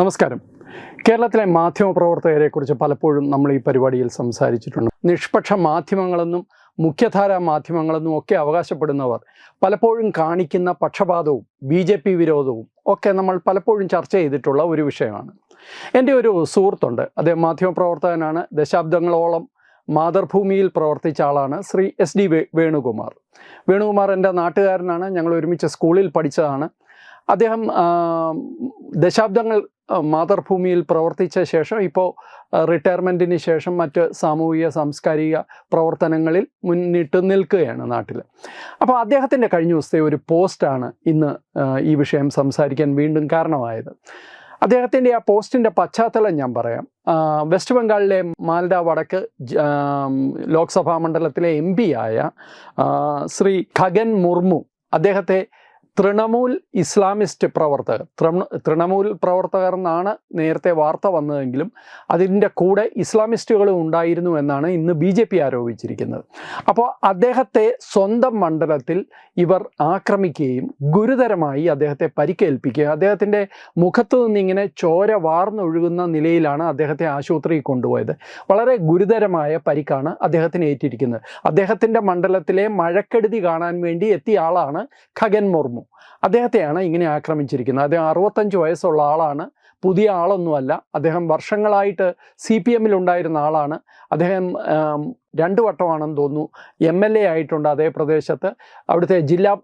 നമസ്കാരം. കേരളത്തിലെ മാധ്യമ മാധ്യമപ്രവർത്തകരെക്കുറിച്ച് പലപ്പോഴും നമ്മൾ ഈ പരിപാടിയിൽ സംസാരിച്ചിട്ടുണ്ട്. നിഷ്പക്ഷ മാധ്യമങ്ങളെന്നും മുഖ്യധാരാ മാധ്യമങ്ങളെന്നും ഒക്കെ അവകാശപ്പെടുന്നവർ പലപ്പോഴും കാണിക്കുന്ന പക്ഷപാതവും ബി ജെ പി വിരോധവും ഒക്കെ നമ്മൾ പലപ്പോഴും ചർച്ച ചെയ്തിട്ടുള്ള ഒരു വിഷയമാണ്. എന്റെ ഒരു സുഹൃത്തുണ്ട്. അദ്ദേഹം മാധ്യമപ്രവർത്തകനാണ്. ദശാബ്ദങ്ങളോളം മാതൃഭൂമിയിൽ പ്രവർത്തിച്ച ആളാണ് ശ്രീ എസ് ഡി വേണുകുമാർ. വേണുകുമാർ എന്റെ നാട്ടുകാരനാണ്. ഞങ്ങൾ ഒരുമിച്ച് സ്കൂളിൽ പഠിച്ചതാണ്. അദ്ദേഹം ദശാബ്ദങ്ങൾ മാതൃഭൂമിയിൽ പ്രവർത്തിച്ച ശേഷം ഇപ്പോൾ റിട്ടയർമെന്റിന് ശേഷം മറ്റ് സാമൂഹിക സാംസ്കാരിക പ്രവർത്തനങ്ങളിൽ മുന്നിട്ട് നിൽക്കുകയാണ് നാട്ടിൽ അപ്പോൾ അദ്ദേഹത്തിന്റെ കഴിഞ്ഞ ദിവസത്തെ ഒരു പോസ്റ്റാണ് ഇന്ന് ഈ വിഷയം സംസാരിക്കാൻ വീണ്ടും കാരണമായത്. അദ്ദേഹത്തിന്റെ ആ പോസ്റ്റിന്റെ പശ്ചാത്തലം ഞാൻ പറയാം. വെസ്റ്റ് ബംഗാളിലെ മാൽഡ വടക്ക് ലോക്സഭാ മണ്ഡലത്തിലെ എം ആയ ശ്രീ ഖഗൻ മുർമു അദ്ദേഹത്തെ തൃണമൂൽ ഇസ്ലാമിസ്റ്റ് പ്രവർത്തകർ തൃണ തൃണമൂൽ പ്രവർത്തകർ എന്നാണ് നേരത്തെ വാർത്ത വന്നതെങ്കിലും അതിന്റെ കൂടെ ഇസ്ലാമിസ്റ്റുകളും ഉണ്ടായിരുന്നു എന്നാണ് ഇന്ന് ബി ജെ പി ആരോപിച്ചിരിക്കുന്നത്. അപ്പോൾ അദ്ദേഹത്തെ സ്വന്തം മണ്ഡലത്തിൽ ഇവർ ആക്രമിക്കുകയും ഗുരുതരമായി അദ്ദേഹത്തെ പരിക്കേൽപ്പിക്കുകയും അദ്ദേഹത്തിന്റെ മുഖത്തു നിന്നിങ്ങനെ ചോര വാർന്നൊഴുകുന്ന നിലയിലാണ് അദ്ദേഹത്തെ ആശുപത്രിയിൽ കൊണ്ടുപോയത്. വളരെ ഗുരുതരമായ പരിക്കാണ് അദ്ദേഹത്തിന് ഏറ്റിരിക്കുന്നത്. അദ്ദേഹത്തിന്റെ മണ്ഡലത്തിലെ മഴക്കെടുതി കാണാൻ വേണ്ടി എത്തിയ ആളാണ് ഖഗൻ മുർമു. അദ്ദേഹത്തെയാണ് ഇങ്ങനെ ആക്രമിച്ചിരിക്കുന്നത്. അദ്ദേഹം അറുപത്തഞ്ച് വയസ്സുള്ള ആളാണ്. പുതിയ ആളൊന്നുമല്ല. അദ്ദേഹം വർഷങ്ങളായിട്ട് സി പി എമ്മിൽ ഉണ്ടായിരുന്ന ആളാണ്. അദ്ദേഹം രണ്ട് വട്ടമാണെന്ന് തോന്നുന്നു. എം എൽ എ ആയിട്ടുണ്ട് അതേ പ്രദേശത്ത്. അവിടുത്തെ ജില്ലാ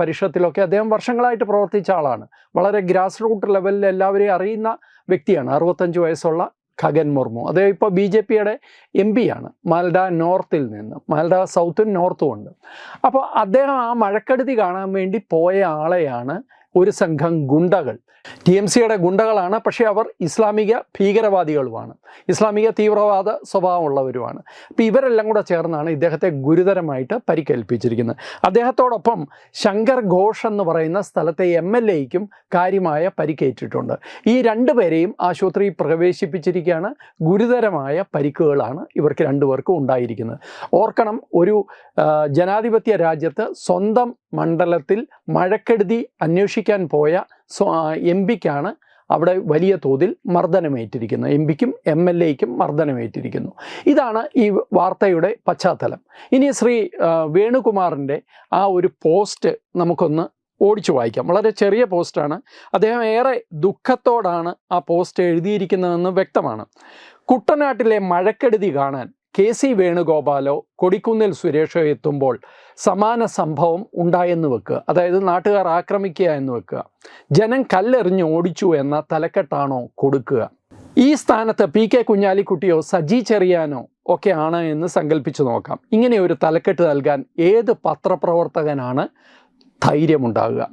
പരിഷത്തിലൊക്കെ അദ്ദേഹം വർഷങ്ങളായിട്ട് പ്രവർത്തിച്ച ആളാണ്. വളരെ ഗ്രാസ് റൂട്ട് ലെവലിൽ എല്ലാവരെയും അറിയുന്ന വ്യക്തിയാണ്. അറുപത്തഞ്ച് വയസ്സുള്ള ഖഗൻ മുർമു. അദ്ദേഹം ഇപ്പോൾ ബി ജെ പിയുടെ എം പി ആണ്. മാൽഡ നോർത്തിൽ നിന്ന്. മാൽഡ സൗത്തും നോർത്തും ഉണ്ട്. അപ്പോൾ അദ്ദേഹം ആ മഴക്കെടുതി കാണാൻ വേണ്ടി പോയ ആളെയാണ് ഒരു സംഘം ഗുണ്ടകൾ. ടി എം സിയുടെ ഗുണ്ടകളാണ് പക്ഷേ അവർ ഇസ്ലാമിക ഭീകരവാദികളുമാണ്. ഇസ്ലാമിക തീവ്രവാദ സ്വഭാവമുള്ളവരുമാണ്. അപ്പോൾ ഇവരെല്ലാം കൂടെ ചേർന്നാണ് ഇദ്ദേഹത്തെ ഗുരുതരമായിട്ട് പരിക്കേൽപ്പിച്ചിരിക്കുന്നത്. അദ്ദേഹത്തോടൊപ്പം ശങ്കർ ഘോഷ് എന്ന് പറയുന്ന സ്ഥലത്തെ എം എൽ എയ്ക്കും കാര്യമായ പരിക്കേറ്റിട്ടുണ്ട്. ഈ രണ്ടുപേരെയും ആശുപത്രിയിൽ പ്രവേശിപ്പിച്ചിരിക്കുകയാണ്. ഗുരുതരമായ പരിക്കുകളാണ് ഇവർക്ക് രണ്ടുപേർക്കും ഉണ്ടായിരിക്കുന്നത്. ഓർക്കണം ഒരു ജനാധിപത്യ രാജ്യത്ത് സ്വന്തം മണ്ഡലത്തിൽ മഴക്കെടുതി അന്വേഷിക്കാൻ പോയ എം പിക്കാണ് അവിടെ വലിയ തോതിൽ മർദ്ദനമേറ്റിരിക്കുന്നത് എം പിക്കും എം എൽ എക്കും മർദ്ദനമേറ്റിരിക്കുന്നു. ഇതാണ് ഈ വാർത്തയുടെ പശ്ചാത്തലം. ഇനി ശ്രീ വേണുകുമാറിന്റെ ആ ഒരു പോസ്റ്റ് നമുക്കൊന്ന് ഓടിച്ചു വായിക്കാം. വളരെ ചെറിയ പോസ്റ്റാണ്. അദ്ദേഹം ഏറെ ദുഃഖത്തോടാണ് ആ പോസ്റ്റ് എഴുതിയിരിക്കുന്നതെന്ന് വ്യക്തമാണ്. കുട്ടനാട്ടിലെ മഴക്കെടുതി കാണാൻ കെ സി വേണുഗോപാലോ കൊടിക്കുന്നിൽ സുരേഷോ എത്തുമ്പോൾ സമാന സംഭവം ഉണ്ടായെന്ന് വെക്കുക. അതായത് നാട്ടുകാർ ആക്രമിക്കുക എന്ന് വെക്കുക. ജനം കല്ലെറിഞ്ഞ് ഓടിച്ചു എന്ന തലക്കെട്ടാണോ കൊടുക്കുക. ഈ സ്ഥാനത്ത് പി കെ കുഞ്ഞാലിക്കുട്ടിയോ സജി ചെറിയാനോ ഒക്കെ ആണ് എന്ന് സങ്കല്പിച്ചു നോക്കാം. ഇങ്ങനെ ഒരു തലക്കെട്ട് നൽകാൻ ഏത് പത്രപ്രവർത്തകനാണ് ധൈര്യമുണ്ടാകുക?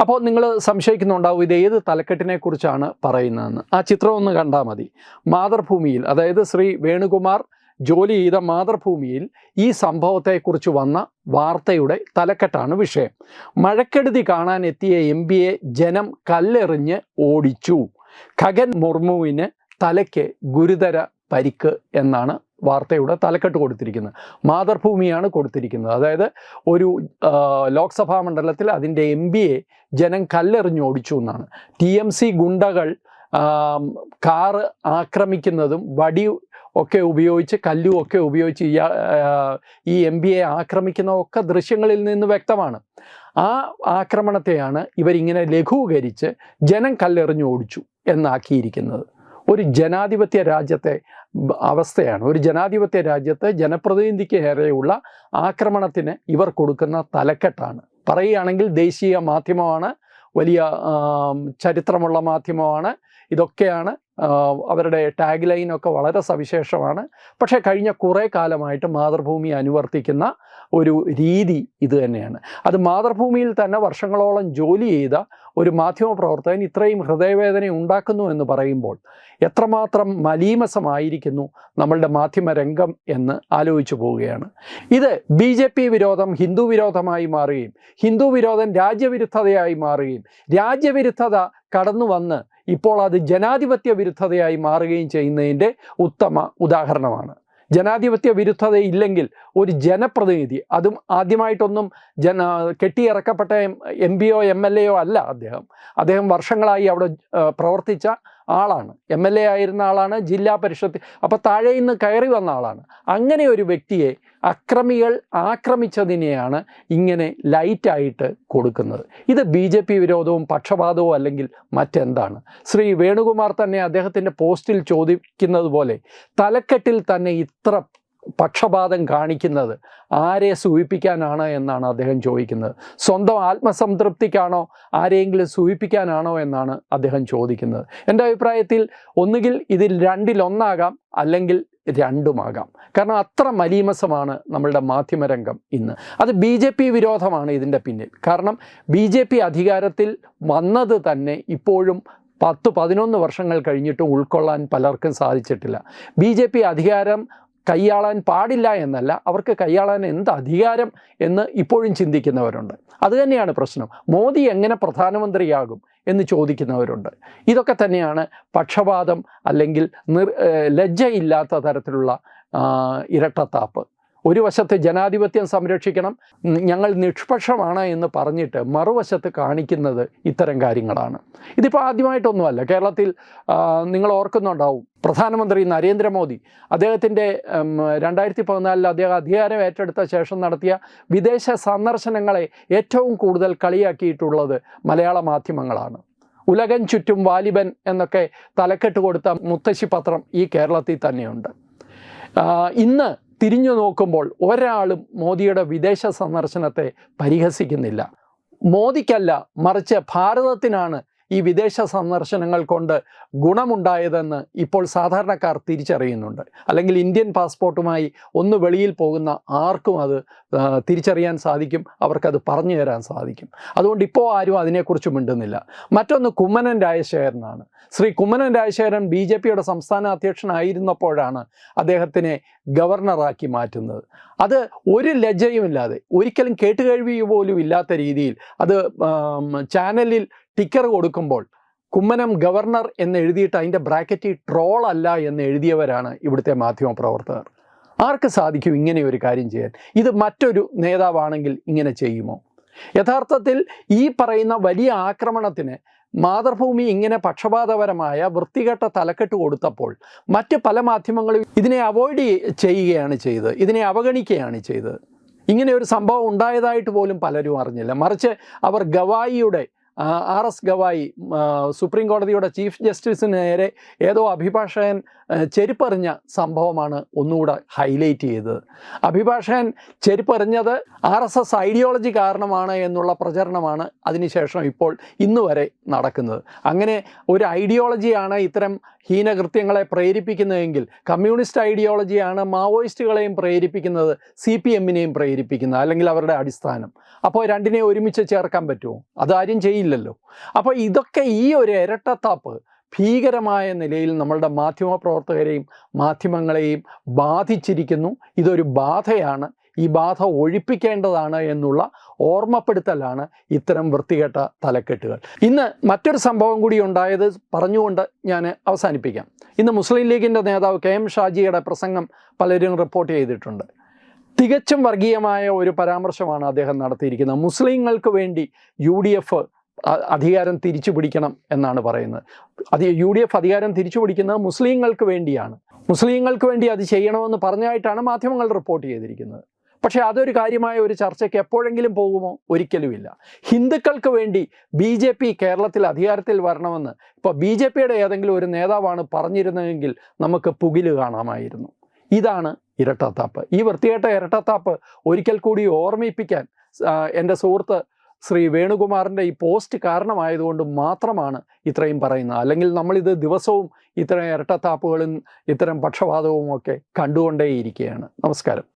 അപ്പോൾ നിങ്ങൾ സംശയിക്കുന്നുണ്ടാവും ഇത് ഏത് തലക്കെട്ടിനെ കുറിച്ചാണ് പറയുന്നതെന്ന്. ആ ചിത്രം ഒന്ന് കണ്ടാൽ മതി. മാതൃഭൂമിയിൽ അതായത് ശ്രീ വേണുകുമാർ ജോലി ചെയ്ത മാതൃഭൂമിയിൽ ഈ സംഭവത്തെക്കുറിച്ച് വന്ന വാർത്തയുടെ തലക്കെട്ടാണ് വിഷയം. മഴക്കെടുതി കാണാനെത്തിയ എം പിയെ ജനം കല്ലെറിഞ്ഞ് ഓടിച്ചു. ഖഗൻ മുർമുവിന് തലയ്ക്ക് ഗുരുതര പരിക്ക് എന്നാണ് വാർത്തയുടെ തലക്കെട്ട് കൊടുത്തിരിക്കുന്നത്. മാതൃഭൂമിയാണ് കൊടുത്തിരിക്കുന്നത്. അതായത് ഒരു ലോക്സഭാ മണ്ഡലത്തിൽ അതിന്റെ എം പിയെ ജനം കല്ലെറിഞ്ഞ് ഓടിച്ചു എന്നാണ്. ടി എം സി ഗുണ്ടകൾ കാറ് ആക്രമിക്കുന്നതും വടി ഒക്കെ ഉപയോഗിച്ച് കല്ലും ഒക്കെ ഉപയോഗിച്ച് ഈ എം ഈ എം ആക്രമിക്കുന്ന ആക്രമിക്കുന്നതൊക്കെ ദൃശ്യങ്ങളിൽ നിന്ന് വ്യക്തമാണ്. ആ ആക്രമണത്തെയാണ് ഇവരിങ്ങനെ ലഘൂകരിച്ച് ജനം കല്ലെറിഞ്ഞു ഓടിച്ചു എന്നാക്കിയിരിക്കുന്നത്. ഒരു ജനാധിപത്യ രാജ്യത്തെ അവസ്ഥയാണ്. ഒരു ജനാധിപത്യ രാജ്യത്ത് ജനപ്രതിനിധിക്ക് ഏറെയുള്ള ആക്രമണത്തിന് ഇവർ കൊടുക്കുന്ന തലക്കെട്ടാണ്. പറയുകയാണെങ്കിൽ ദേശീയ മാധ്യമമാണ് വലിയ ചരിത്രമുള്ള മാധ്യമമാണ്. ഇതൊക്കെയാണ് അവരുടെ ടാഗ് ലൈനൊക്കെ വളരെ സവിശേഷമാണ്. പക്ഷേ കഴിഞ്ഞ കുറേ കാലമായിട്ട് മാതൃഭൂമി അനുവർത്തിക്കുന്ന ഒരു രീതി ഇത് തന്നെയാണ്. അത് മാതൃഭൂമിയിൽ തന്നെ വർഷങ്ങളോളം ജോലി ചെയ്ത ഒരു മാധ്യമപ്രവർത്തകൻ ഇത്രയും ഹൃദയവേദന ഉണ്ടാക്കുന്നു എന്ന് പറയുമ്പോൾ എത്രമാത്രം മലീമസമായിരിക്കുന്നു നമ്മളുടെ മാധ്യമ രംഗം എന്ന് ആലോചിച്ചു പോവുകയാണ്. ഇത് ബി ജെ പി വിരോധം ഹിന്ദു വിരോധമായി മാറുകയും ഹിന്ദു വിരോധം രാജ്യവിരുദ്ധതയായി മാറുകയും രാജ്യവിരുദ്ധത കടന്നു വന്ന് ഇപ്പോൾ അത് ജനാധിപത്യ വിരുദ്ധതയായി മാറുകയും ചെയ്യുന്നതിന്റെ ഉത്തമ ഉദാഹരണമാണ്. ജനാധിപത്യ വിരുദ്ധത ഇല്ലെങ്കിൽ ഒരു ജനപ്രതിനിധി അതും ആദ്യമായിട്ടൊന്നും ജന കെട്ടിയിറക്കപ്പെട്ട എം പിയോ എം എൽ എയോ അല്ല അദ്ദേഹം. അദ്ദേഹം വർഷങ്ങളായി അവിടെ പ്രവർത്തിച്ച ആളാണ്. എം എൽ എ ആയിരുന്ന ആളാണ് ജില്ലാ പരിഷത്ത്. അപ്പോൾ താഴെ നിന്ന് കയറി വന്ന ആളാണ്. അങ്ങനെ ഒരു വ്യക്തിയെ അക്രമികൾ ആക്രമിച്ചതിനെയാണ് ഇങ്ങനെ ലൈറ്റായിട്ട് കൊടുക്കുന്നത്. ഇത് ബി ജെ പി വിരോധവും പക്ഷപാതവും അല്ലെങ്കിൽ മറ്റെന്താണ്? ശ്രീ വേണുകുമാർ തന്നെ അദ്ദേഹത്തിന്റെ പോസ്റ്റിൽ ചോദിക്കുന്നത് പോലെ തലക്കെട്ടിൽ തന്നെ ഇത്ര പക്ഷപാതം കാണിക്കുന്നത് ആരെ സൂചിപ്പിക്കാനാണ് എന്നാണ് അദ്ദേഹം ചോദിക്കുന്നത്. സ്വന്തം ആത്മസംതൃപ്തിക്കാണോ ആരെയെങ്കിലും സൂചിപ്പിക്കാനാണോ എന്നാണ് അദ്ദേഹം ചോദിക്കുന്നത്. എന്റെ അഭിപ്രായത്തിൽ ഒന്നുകിൽ ഇതിൽ രണ്ടിലൊന്നാകാം അല്ലെങ്കിൽ രണ്ടുമാകാം. കാരണം അത്ര മലീമസമാണ് നമ്മളുടെ മാധ്യമരംഗം ഇന്ന്. അത് ബി ജെ പി വിരോധമാണ് ഇതിന്റെ പിന്നിൽ. കാരണം ബി ജെ പി അധികാരത്തിൽ വന്നത് തന്നെ ഇപ്പോഴും പത്ത് പതിനൊന്ന് വർഷങ്ങൾ കഴിഞ്ഞിട്ടും ഉൾക്കൊള്ളാൻ പലർക്കും സാധിച്ചിട്ടില്ല. ബി ജെ പി അധികാരം കൈയാളാൻ പാടില്ല എന്നല്ല അവർക്ക് കൈയാളാൻ എന്ത് അധികാരം എന്ന് ഇപ്പോഴും ചിന്തിക്കുന്നവരുണ്ട്. അതുതന്നെയാണ് പ്രശ്നം. മോദി എങ്ങനെ പ്രധാനമന്ത്രിയാകും എന്ന് ചോദിക്കുന്നവരുണ്ട്. ഇതൊക്കെ തന്നെയാണ് പക്ഷപാതം അല്ലെങ്കിൽ നിർ ലജ്ജയില്ലാത്ത തരത്തിലുള്ള ഇരട്ടത്താപ്പ്. ഒരു വശത്ത് ജനാധിപത്യം സംരക്ഷിക്കണം ഞങ്ങൾ നിഷ്പക്ഷമാണ് എന്ന് പറഞ്ഞിട്ട് മറുവശത്ത് കാണിക്കുന്നത് ഇത്തരം കാര്യങ്ങളാണ്. ഇതിപ്പോൾ ആദ്യമായിട്ടൊന്നുമല്ല. കേരളത്തിൽ നിങ്ങൾ ഓർക്കുന്നുണ്ടാവും പ്രധാനമന്ത്രി നരേന്ദ്രമോദി അദ്ദേഹത്തിന്റെ രണ്ടായിരത്തി പതിനാലിൽ അദ്ദേഹം അധികാരം ഏറ്റെടുത്ത ശേഷം നടത്തിയ വിദേശ സന്ദർശനങ്ങളെ ഏറ്റവും കൂടുതൽ കളിയാക്കിയിട്ടുള്ളത് മലയാള മാധ്യമങ്ങളാണ്. ഉലകൻ ചുറ്റും വാലിബൻ എന്നൊക്കെ തലക്കെട്ട് കൊടുത്ത മുത്തശ്ശി പത്രം ഈ കേരളത്തിൽ തന്നെയുണ്ട്. ഇന്ന് തിരിഞ്ഞു നോക്കുമ്പോൾ ഒരാളും മോദിയുടെ വിദേശ സന്ദർശനത്തെ പരിഹസിക്കുന്നില്ല. മോദിക്കല്ല മറിച്ച് ഭാരതത്തിനാണ് ഈ വിദേശ സന്ദർശനങ്ങൾ കൊണ്ട് ഗുണമുണ്ടായതെന്ന് ഇപ്പോൾ സാധാരണക്കാർ തിരിച്ചറിയുന്നുണ്ട്. അല്ലെങ്കിൽ ഇന്ത്യൻ പാസ്പോർട്ടുമായി ഒന്ന് വെളിയിൽ പോകുന്ന ആർക്കും അത് തിരിച്ചറിയാൻ സാധിക്കും. അവർക്കത് പറഞ്ഞു തരാൻ സാധിക്കും. അതുകൊണ്ട് ഇപ്പോൾ ആരും അതിനെക്കുറിച്ച് മിണ്ടുന്നില്ല. മറ്റൊന്ന് കുമ്മനൻ രാജശേഖരനാണ്. ശ്രീ കുമ്മനൻ രാജശേഖരൻ ബി ജെ പിയുടെ സംസ്ഥാന അധ്യക്ഷനായിരുന്നപ്പോഴാണ് അദ്ദേഹത്തിനെ ഗവർണറാക്കി മാറ്റുന്നത്. അത് ഒരു ലജ്ജയുമില്ലാതെ ഒരിക്കലും കേട്ടുകഴിവ് പോലും ഇല്ലാത്ത രീതിയിൽ അത് ചാനലിൽ ടിക്കർ കൊടുക്കുമ്പോൾ കുമ്മനം ഗവർണർ എന്ന് എഴുതിയിട്ട് അതിന്റെ ബ്രാക്കറ്റിൽ ട്രോൾ അല്ല എന്ന് എഴുതിയവരാണ് ഇവിടുത്തെ മാധ്യമപ്രവർത്തകർ ആർക്ക് സാധിക്കും ഇങ്ങനെ ഒരു കാര്യം ചെയ്യാൻ? ഇത് മറ്റൊരു നേതാവാണെങ്കിൽ ഇങ്ങനെ ചെയ്യുമോ? യഥാർത്ഥത്തിൽ ഈ പറയുന്ന വലിയ ആക്രമണത്തിന് മാതൃഭൂമി ഇങ്ങനെ പക്ഷപാതപരമായ വൃത്തികെട്ട തലക്കെട്ട് കൊടുത്തപ്പോൾ മറ്റ് പല മാധ്യമങ്ങളും ഇതിനെ അവോയ്ഡ് ചെയ്യുകയാണ് ചെയ്തത്. ഇതിനെ അവഗണിക്കുകയാണ് ചെയ്തത്. ഇങ്ങനെ ഒരു സംഭവം ഉണ്ടായതായിട്ട് പോലും പലരും അറിഞ്ഞില്ല. മറിച്ച് അവർ ഗവായിയുടെ ആർ എസ് ഗവായി സുപ്രീം കോടതിയുടെ ചീഫ് ജസ്റ്റിസിന് നേരെ ഏതോ അഭിഭാഷകൻ ചെരുപ്പറിഞ്ഞ സംഭവമാണ് ഒന്നുകൂടെ ഹൈലൈറ്റ് ചെയ്തത്. അഭിഭാഷകൻ ചെരുപ്പറിഞ്ഞത് ആർ എസ് എസ് ഐഡിയോളജി കാരണമാണ് എന്നുള്ള പ്രചരണമാണ് അതിനുശേഷം ഇപ്പോൾ ഇന്ന് വരെ നടക്കുന്നത്. അങ്ങനെ ഒരു ഐഡിയോളജിയാണ് ഇത്തരം ഹീനകൃത്യങ്ങളെ പ്രേരിപ്പിക്കുന്നതെങ്കിൽ കമ്മ്യൂണിസ്റ്റ് ഐഡിയോളജിയാണ് മാവോയിസ്റ്റുകളെയും പ്രേരിപ്പിക്കുന്നത് സി പി എമ്മിനെയും പ്രേരിപ്പിക്കുന്നത് അല്ലെങ്കിൽ അവരുടെ അടിസ്ഥാനം. അപ്പോൾ രണ്ടിനെ ഒരുമിച്ച് ചേർക്കാൻ പറ്റുമോ? അതാരും ചെയ്യില്ലല്ലോ അപ്പോൾ ഇതൊക്കെ ഈ ഒരു ഇരട്ടത്താപ്പ് ഭീകരമായ നിലയിൽ നമ്മളുടെ മാധ്യമ പ്രവർത്തകരെയും മാധ്യമങ്ങളെയും ബാധിച്ചിരിക്കുന്നു. ഇതൊരു ബാധയാണ്. ഈ ബാധ ഒഴിപ്പിക്കേണ്ടതാണ് എന്നുള്ള ഓർമ്മപ്പെടുത്തലാണ് ഇത്തരം വൃത്തികെട്ട തലക്കെട്ടുകൾ. ഇന്ന് മറ്റൊരു സംഭവം കൂടി ഉണ്ടായത് പറഞ്ഞുകൊണ്ട് ഞാൻ അവസാനിപ്പിക്കാം. ഇന്ന് മുസ്ലിം ലീഗിന്റെ നേതാവ് കെ എം ഷാജിയുടെ പ്രസംഗം പലരും റിപ്പോർട്ട് ചെയ്തിട്ടുണ്ട്. തികച്ചും വർഗീയമായ ഒരു പരാമർശമാണ് അദ്ദേഹം നടത്തിയിരിക്കുന്നത്. മുസ്ലിങ്ങൾക്ക് വേണ്ടി യു ഡി എഫ് അധികാരം തിരിച്ചു പിടിക്കണം എന്നാണ് പറയുന്നത്. അത് യു ഡി എഫ് അധികാരം തിരിച്ചു പിടിക്കുന്നത് മുസ്ലിങ്ങൾക്ക് വേണ്ടിയാണ്. മുസ്ലിങ്ങൾക്ക് വേണ്ടി അത് ചെയ്യണമെന്ന് പറഞ്ഞായിട്ടാണ് മാധ്യമങ്ങൾ റിപ്പോർട്ട് ചെയ്തിരിക്കുന്നത്. പക്ഷേ അതൊരു കാര്യമായ ഒരു ചർച്ചയ്ക്ക് എപ്പോഴെങ്കിലും പോകുമോ? ഒരിക്കലുമില്ല. ഹിന്ദുക്കൾക്ക് വേണ്ടി ബി ജെ പി കേരളത്തിൽ അധികാരത്തിൽ വരണമെന്ന് ഇപ്പോൾ ബി ജെ പിയുടെ ഏതെങ്കിലും ഒരു നേതാവാണ് പറഞ്ഞിരുന്നതെങ്കിൽ നമുക്ക് പുകിൽ കാണാമായിരുന്നു. ഇതാണ് ഇരട്ടത്താപ്പ്. ഈ വൃത്തികെട്ട ഇരട്ടത്താപ്പ് ഒരിക്കൽ കൂടി ഓർമ്മിപ്പിക്കാൻ എന്റെ സുഹൃത്ത് ശ്രീ വേണുകുമാറിന്റെ ഈ പോസ്റ്റ് കാരണമായതുകൊണ്ട് മാത്രമാണ് ഇത്രയും പറയുന്നത്. അല്ലെങ്കിൽ നമ്മളിത് ദിവസവും ഇത്തരം ഇരട്ടത്താപ്പുകളും ഇത്തരം പക്ഷപാതവും ഒക്കെ കണ്ടുകൊണ്ടേയിരിക്കുകയാണ്. നമസ്കാരം.